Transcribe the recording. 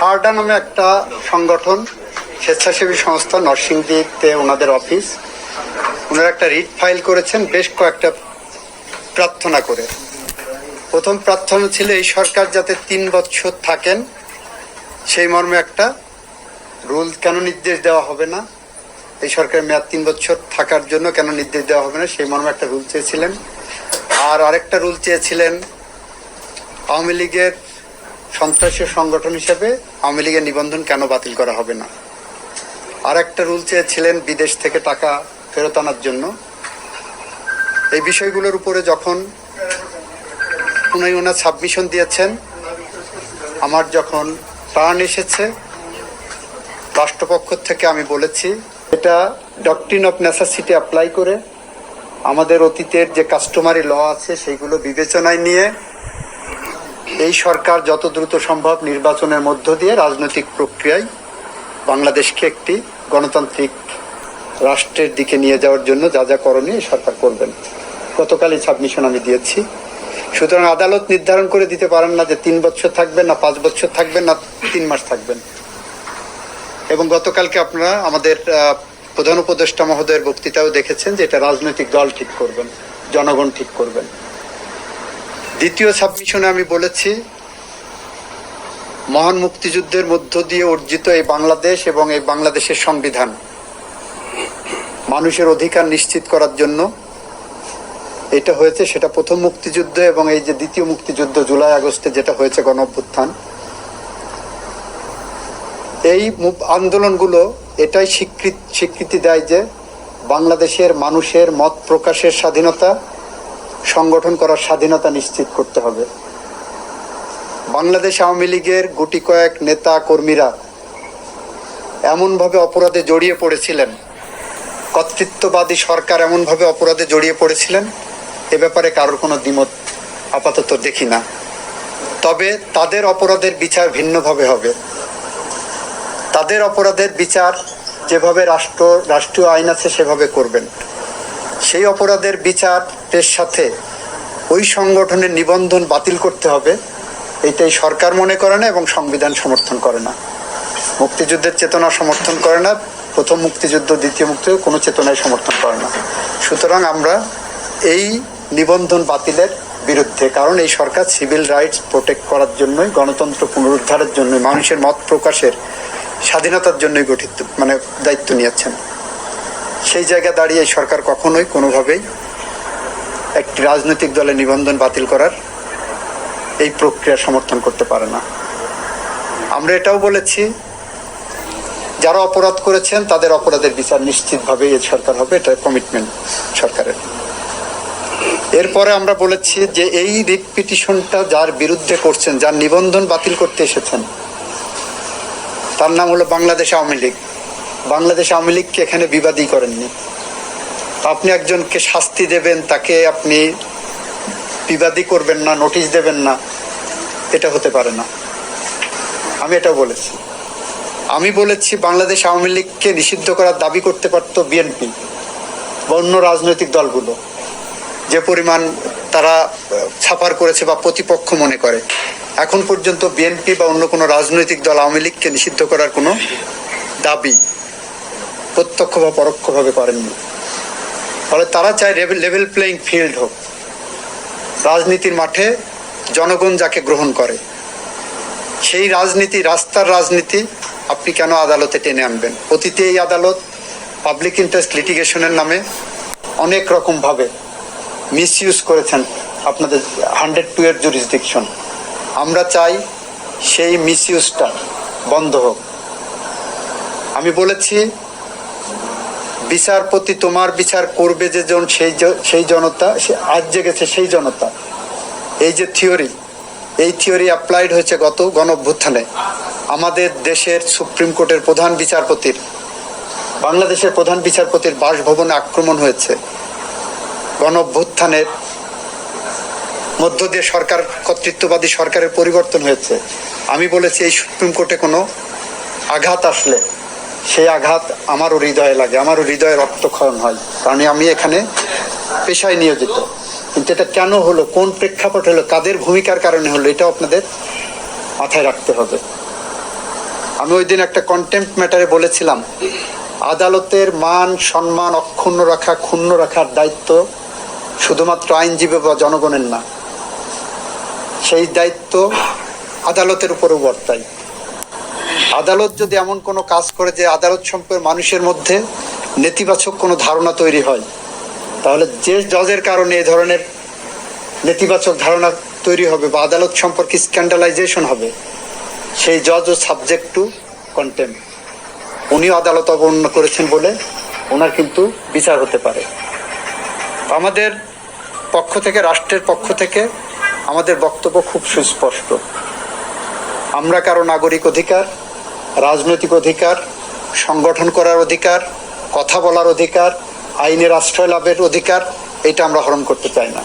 সারডা নামে একটা সংগঠন, স্বেচ্ছাসেবী সংস্থা, নরসিংদীতে ওনাদের অফিস। ওনারা একটা রিট ফাইল করেছেন বেশ কয়েকটা প্রার্থনা করে। প্রথম প্রার্থনা ছিল, এই সরকার যাতে তিন বছর থাকেন, সেই মর্মে একটা রুল কেন নির্দেশ দেওয়া হবে না? এই সরকারের মেয়াদ তিন বছর থাকার জন্য কেন নির্দেশ দেওয়া হবে না? সেই মর্মে একটা রুল চেয়েছিলেন। আর আরেকটা রুল চেয়েছিলেন, আওয়ামী লীগের সন্ত্রাসী সংগঠন হিসেবে আওয়ামী লীগের নিবন্ধন কেন বাতিল করা হবে না? আর একটা রুল চেয়েছিলেন বিদেশ থেকে টাকা ফেরত আনার জন্য। এই বিষয়গুলোর উপরে যখন উনি ওনার সাবমিশন দিয়েছেন, আমার যখন টার্ন এসেছে, রাষ্ট্রপক্ষ থেকে আমি বলেছি, এটা ডকট্রিন অফ নেসেসিটি অ্যাপ্লাই করে আমাদের অতীতের যে কাস্টমারি ল আছে সেইগুলো বিবেচনায় নিয়ে এই সরকার যত দ্রুত সম্ভব নির্বাচনের মধ্য দিয়ে রাজনৈতিক প্রক্রিয়ায় বাংলাদেশকে একটি গণতান্ত্রিক রাষ্ট্রের দিকে নিয়ে যাওয়ার জন্য যা যা করণীয় সরকার করবেন। গতকালই সাবমিশন আমি দিয়েছি। সুতরাং আদালত নির্ধারণ করে দিতে পারেন না যে তিন বছর থাকবেন না পাঁচ বছর থাকবেন না তিন মাস থাকবেন। এবং গতকালকে আপনারা আমাদের প্রধান উপদেষ্টা মহোদয়ের বক্তৃতাও দেখেছেন যে এটা রাজনৈতিক দল ঠিক করবেন, জনগণ ঠিক করবেন। দ্বিতীয় সাবমিশনে আমি বলেছি, মহান মুক্তিযুদ্ধের মধ্য দিয়ে অর্জিত এই বাংলাদেশ এবং এই বাংলাদেশের সংবিধান মানুষের অধিকার নিশ্চিত করার জন্য এটা হয়েছে, সেটা প্রথম মুক্তিযুদ্ধ এবং এই যে দ্বিতীয় মুক্তিযুদ্ধ জুলাই, আগস্টে যেটা হয়েছে গণ অভ্যুত্থান। এই আন্দোলনগুলো এটাই স্বীকৃতি স্বীকৃতি দেয় যে বাংলাদেশের মানুষের মত প্রকাশের স্বাধীনতা সংগঠন করার স্বাধীনতা নিশ্চিত করতে হবে। বাংলাদেশ আওয়ামী লীগের গুটি কয়েক নেতা কর্মীরা এমনভাবে অপরাধে জড়িয়ে পড়েছিলেন। কর্তৃত্ববাদী সরকার এমনভাবে অপরাধে জড়িয়ে পড়েছিলেন, এ ব্যাপারে কারোর কোনো দ্বিমত আপাতত দেখি না। তবে তাদের অপরাধের বিচার ভিন্নভাবে হবে। তাদের অপরাধের বিচার যেভাবে রাষ্ট্র, রাষ্ট্রীয় আইন আছে সেভাবে করবেন। সেই অপরাধের বিচারের সাথে ওই সংগঠনের নিবন্ধন বাতিল করতে হবে। এটাই সরকার মনে করে না এবং সংবিধান সমর্থন করে না। মুক্তিযুদ্ধের চেতনা সমর্থন করে না। প্রথম মুক্তিযুদ্ধ, দ্বিতীয় মুক্তিযুদ্ধ কোনো চেতনায় সমর্থন করে না। সুতরাং আমরা এই নিবন্ধন বাতিলের বিরুদ্ধে, কারণ এই সরকার সিভিল রাইটস প্রোটেক্ট করার জন্যই, গণতন্ত্র পুনরুদ্ধারের জন্য মানুষের মত প্রকাশের স্বাধীনতার জন্যই গঠিত মানে দায়িত্ব নিয়েছেন। সেই জায়গায় দাঁড়িয়ে সরকার কখনোই কোনোভাবেই একটি রাজনৈতিক দলের নিবন্ধন বাতিল করার এই প্রক্রিয়া সমর্থন করতে পারে না। আমরা এটাও বলেছি, যারা অপরাধ করেছেন তাদের অপরাধের বিচার নিশ্চিতভাবে এই সরকার হবে, এটা কমিটমেন্ট সরকারের। এরপরে আমরা বলেছি যে এই রিট পিটিশনটা যার বিরুদ্ধে করছেন, যার নিবন্ধন বাতিল করতে এসেছেন, তার নাম হলো বাংলাদেশ আওয়ামী লীগ। বাংলাদেশ আওয়ামী লীগকে এখানে বিবাদী করেননি। আপনি একজনকে শাস্তি দেবেন, তাকে আপনি বিবাদী করবেন না, নোটিশ দেবেন না, এটা হতে পারে না। আমি এটাও বলেছি। আমি বলেছি বাংলাদেশ আওয়ামী লীগকে নিষিদ্ধ করার দাবি করতে পারত বিএনপি বা অন্য রাজনৈতিক দলগুলো। যে পরিমাণ তারা ছাপার করেছে বা প্রতিপক্ষ মনে করে। এখন পর্যন্ত বিএনপি বা অন্য কোনো রাজনৈতিক দল আওয়ামী লীগকে নিষিদ্ধ করার কোনো দাবি প্রত্যক্ষ বা পরোক্ষভাবে করেননি। ফলে তারা চায় লেভেল প্লেইং ফিল্ড হোক। রাজনীতির মাঠে জনগণ যাকে গ্রহণ করে, সেই রাজনীতি, রাস্তার রাজনীতি আপনি কেন আদালতে টেনে আনবেন? অতীতে এই আদালত পাবলিক ইন্টারেস্ট লিটিগেশনের নামে অনেক রকমভাবে মিস ইউজ করেছেন আপনাদের হান্ড্রেড টু এর জুরিসডিকশন আমরা চাই সেই মিস ইউজটা বন্ধ হোক। আমি বলেছি বিচারপতি তোমার বিচার করবে যে জন, সেই সেই জনতা, সে আজ জেগেছে সেই জনতা। এই যে থিওরি, এই থিওরি অ্যাপ্লাইড হয়েছে গত গণ অভ্যুত্থানে আমাদের দেশের সুপ্রিম কোর্টের প্রধান বিচারপতির, বাংলাদেশের প্রধান বিচারপতির বাসভবনে আক্রমণ হয়েছে। গণ অভ্যুত্থানের মধ্য দিয়ে সরকার, কর্তৃত্ববাদী সরকারের পরিবর্তন হয়েছে। আমি বলেছি, এই সুপ্রিম কোর্টে কোনো আঘাত আসলে সেই আঘাত আমারও হৃদয়ে লাগে, আমারও হৃদয়ে রক্তক্ষরণ হয়, কারণ আমি এখানে পেশায় নিয়োজিত। কিন্তু এটা কেন হলো, কোন প্রেক্ষাপট হলো, কাদের ভূমিকার কারণে হলো, এটাও আপনাদের মাথায় রাখতে হবে। আমি ওই দিন একটা কন্টেম্প ম্যাটারে বলেছিলাম, আদালতের মান, সম্মান, অক্ষুণ্ণ রাখা, ক্ষুণ্ণ রাখার দায়িত্ব শুধুমাত্র আইনজীবী বা জনগণের না, সেই দায়িত্ব আদালতের উপরও বর্তায়। আদালত যদি এমন কোনো কাজ করে যে আদালত সম্পর্কে মানুষের মধ্যে নেতিবাচক কোনো ধারণা তৈরি হয়, তাহলে যে জজের কারণে এ ধরনের নেতিবাচক ধারণা তৈরি হবে বা আদালত সম্পর্কে স্ক্যান্ডালাইজেশন হবে, সেই জজ ও সাবজেক্ট টু কন্টেম্প। উনিও আদালত অবমাননা করেছেন বলে ওনার কিন্তু বিচার হতে পারে। আমাদের পক্ষ থেকে, রাষ্ট্রের পক্ষ থেকে আমাদের বক্তব্য খুব সুস্পষ্ট। আমরা কারও নাগরিক অধিকার রাজনৈতিক অধিকার, সংগঠন করার অধিকার, কথা বলার অধিকার, আইনের আশ্রয় লাভের অধিকার, এটা আমরা হরণ করতে চাই না।